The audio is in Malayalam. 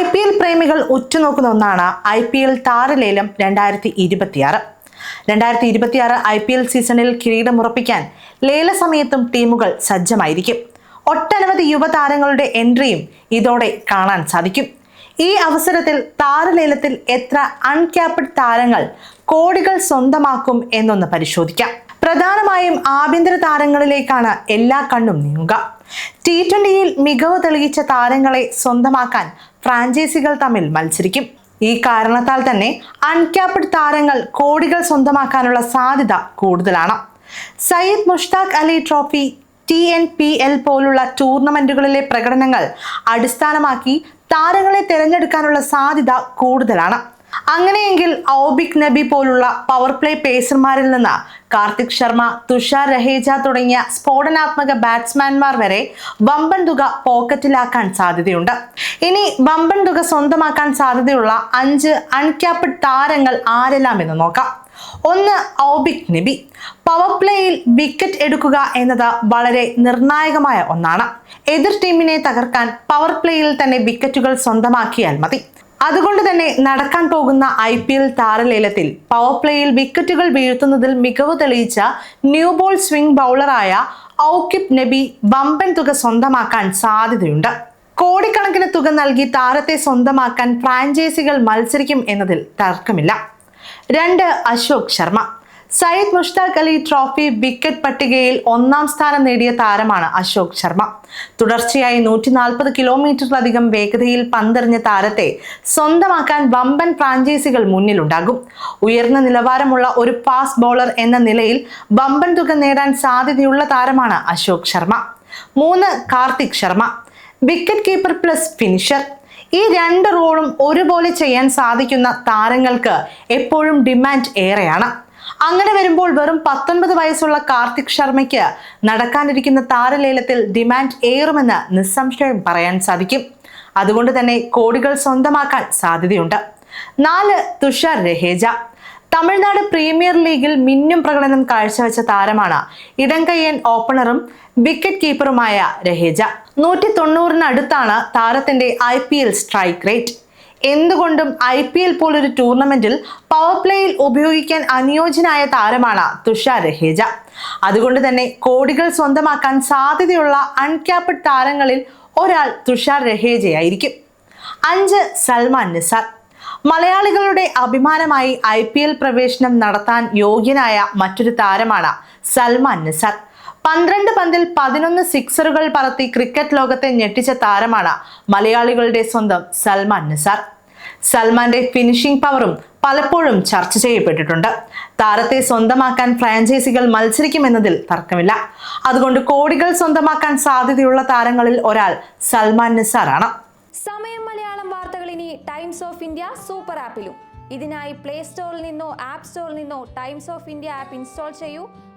ഐ പി എൽ പ്രേമികൾ ഉറ്റുനോക്കുന്ന ഒന്നാണ് ഐ പി എൽ താരലേലം രണ്ടായിരത്തി ഇരുപത്തിയാറ് രണ്ടായിരത്തി ഇരുപത്തിയാറ് ഐ പി എൽ സീസണിൽ കിരീടമുറപ്പിക്കാൻ ലേല സമയത്തും ടീമുകൾ സജ്ജമായിരിക്കും. ഒട്ടനവധി യുവതാരങ്ങളുടെ എൻട്രിയും ഇതോടെ കാണാൻ സാധിക്കും. ഈ അവസരത്തിൽ താരലേലത്തിൽ എത്ര അൺക്യാപ്ഡ് താരങ്ങൾ കോടികൾ സ്വന്തമാക്കും എന്നൊന്ന് പരിശോധിക്കാം. പ്രധാനമായും ആഭ്യന്തര താരങ്ങളിലേക്കാണ് എല്ലാ കണ്ണും നീങ്ങുക. ടി ട്വന്റിയിൽ മികവ് തെളിയിച്ച താരങ്ങളെ സ്വന്തമാക്കാൻ ഫ്രാഞ്ചൈസികൾ തമ്മിൽ മത്സരിക്കും. ഈ കാരണത്താൽ തന്നെ അൺക്യാപ്ഡ് താരങ്ങൾ കോടികൾ സ്വന്തമാക്കാനുള്ള സാധ്യത കൂടുതലാണ്. Syed Mushtaq Ali trophy T N P L പോലുള്ള ടൂർണമെന്റുകളിലെ പ്രകടനങ്ങൾ അടിസ്ഥാനമാക്കി താരങ്ങളെ തിരഞ്ഞെടുക്കാനുള്ള സാധ്യത കൂടുതലാണ്. അങ്ങനെയെങ്കിൽ ഔബിക് നബി പോലുള്ള പവർ പ്ലേ പേസർമാരിൽ നിന്ന് കാർത്തിക് ശർമ്മ തുഷാർ രഹേജ തുടങ്ങിയ സ്ഫോടനാത്മക ബാറ്റ്സ്മാൻമാർ വരെ വമ്പൻ തുക പോക്കറ്റിലാക്കാൻ സാധ്യതയുണ്ട്. ഇനി വമ്പൻ തുക സ്വന്തമാക്കാൻ സാധ്യതയുള്ള അഞ്ച് അൺക്യാപ്ഡ് താരങ്ങൾ ആരെല്ലാം എന്ന് നോക്കാം. ഒന്ന് ഔബിക് നബി. പവർ പ്ലേയിൽ വിക്കറ്റ് എടുക്കുക എന്നത് വളരെ നിർണായകമായ ഒന്നാണ്. എതിർ ടീമിനെ തകർക്കാൻ പവർ പ്ലേയിൽ തന്നെ വിക്കറ്റുകൾ സ്വന്തമാക്കിയാൽ മതി. അതുകൊണ്ട് തന്നെ നടക്കാൻ പോകുന്ന ഐ പി എൽ താരലേലത്തിൽ പവർ പ്ലേയിൽ വിക്കറ്റുകൾ വീഴ്ത്തുന്നതിൽ മികവ് തെളിയിച്ച ന്യൂ ബോൾ സ്വിംഗ് ബൗളറായ ഔക്കിബ് നബി വമ്പൻ തുക സ്വന്തമാക്കാൻ സാധ്യതയുണ്ട്. കോടിക്കണക്കിന് തുക നൽകി താരത്തെ സ്വന്തമാക്കാൻ ഫ്രാഞ്ചൈസികൾ മത്സരിക്കും എന്നതിൽ തർക്കമില്ല. രണ്ട് അശോക് ശർമ്മ. സയ്യിദ് മുഷ്താഖ് അലി ട്രോഫി വിക്കറ്റ് പട്ടികയിൽ ഒന്നാം സ്ഥാനം നേടിയ താരമാണ് അശോക് ശർമ്മ. തുടർച്ചയായി നൂറ്റി നാൽപ്പത് കിലോമീറ്ററിലധികം വേഗതയിൽ പന്തെറിഞ്ഞ താരത്തെ സ്വന്തമാക്കാൻ വമ്പൻ ഫ്രാഞ്ചൈസികൾ മുന്നിലുണ്ടാകും. ഉയർന്ന നിലവാരമുള്ള ഒരു ഫാസ്റ്റ് ബോളർ എന്ന നിലയിൽ വമ്പൻ തുക നേടാൻ സാധ്യതയുള്ള താരമാണ് അശോക് ശർമ്മ. മൂന്ന് Karthik Sharma. Wicket keeper plus finisher. ഈ രണ്ട് റോളും ഒരുപോലെ ചെയ്യാൻ സാധിക്കുന്ന താരങ്ങൾക്ക് എപ്പോഴും ഡിമാൻഡ് ഏറെയാണ്. അങ്ങനെ വരുമ്പോൾ വെറും പത്തൊൻപത് വയസ്സുള്ള കാർത്തിക് ശർമ്മയ്ക്ക് നടക്കാനിരിക്കുന്ന താരലേലത്തിൽ ഡിമാൻഡ് ഏറുമെന്ന് നിസ്സംശയം പറയാൻ സാധിക്കും. അതുകൊണ്ട് തന്നെ കോടികൾ സ്വന്തമാക്കാൻ സാധ്യതയുണ്ട്. നാല് തുഷാർ രഹേജ. തമിഴ്നാട് പ്രീമിയർ ലീഗിൽ മിന്നും പ്രകടനം കാഴ്ചവെച്ച താരമാണ് ഇടംകയ്യൻ ഓപ്പണറും വിക്കറ്റ് കീപ്പറുമായ രഹേജ. നൂറ്റി തൊണ്ണൂറിനടുത്താണ് താരത്തിന്റെ I P L strike rate. എന്തുകൊണ്ടും ഐ പി എൽ പോലൊരു ടൂർണമെന്റിൽ പവർ പ്ലേയിൽ ഉപയോഗിക്കാൻ അനുയോജ്യനായ താരമാണ് തുഷാർ രഹേജ. അതുകൊണ്ട് തന്നെ കോടികൾ സ്വന്തമാക്കാൻ സാധ്യതയുള്ള അൺക്യാപ്ഡ് താരങ്ങളിൽ ഒരാൾ തുഷാർ രഹേജയായിരിക്കും. അഞ്ച് സൽമാൻ നിസാർ. മലയാളികളുടെ അഭിമാനമായി ഐ പി എൽ പ്രവേശനം നടത്താൻ യോഗ്യനായ മറ്റൊരു താരമാണ് സൽമാൻ നിസാർ. പന്ത്രണ്ട് പന്തിൽ പതിനൊന്ന് സിക്സറുകൾ പറത്തി ക്രിക്കറ്റ് ലോകത്തെ ഞെട്ടിച്ച താരമാണ് മലയാളികളുടെ സ്വന്തം സൽമാൻ നിസാർ. സൽമാന്റെ ഫിനിഷിംഗ് പവറും പലപ്പോഴും ചർച്ച ചെയ്യപ്പെട്ടിട്ടുണ്ട്. താരത്തെ സ്വന്തമാക്കാൻ ഫ്രാഞ്ചൈസികൾ മത്സരിക്കുമെന്നതിൽ തർക്കമില്ല. അതുകൊണ്ട് കോടികൾ സ്വന്തമാക്കാൻ സാധ്യതയുള്ള താരങ്ങളിൽ ഒരാൾ സൽമാൻ നിസാറാണ്. സമയം മലയാളം വാർത്തകൾ ഇനി ടൈംസ് ഓഫ് ഇന്ത്യ സൂപ്പർ ആപ്പിലും. ഇതിനായി പ്ലേ സ്റ്റോറിൽ നിന്നോ ആപ്പ് സ്റ്റോറിൽ നിന്നോ Times of India app install ചെയ്യൂ.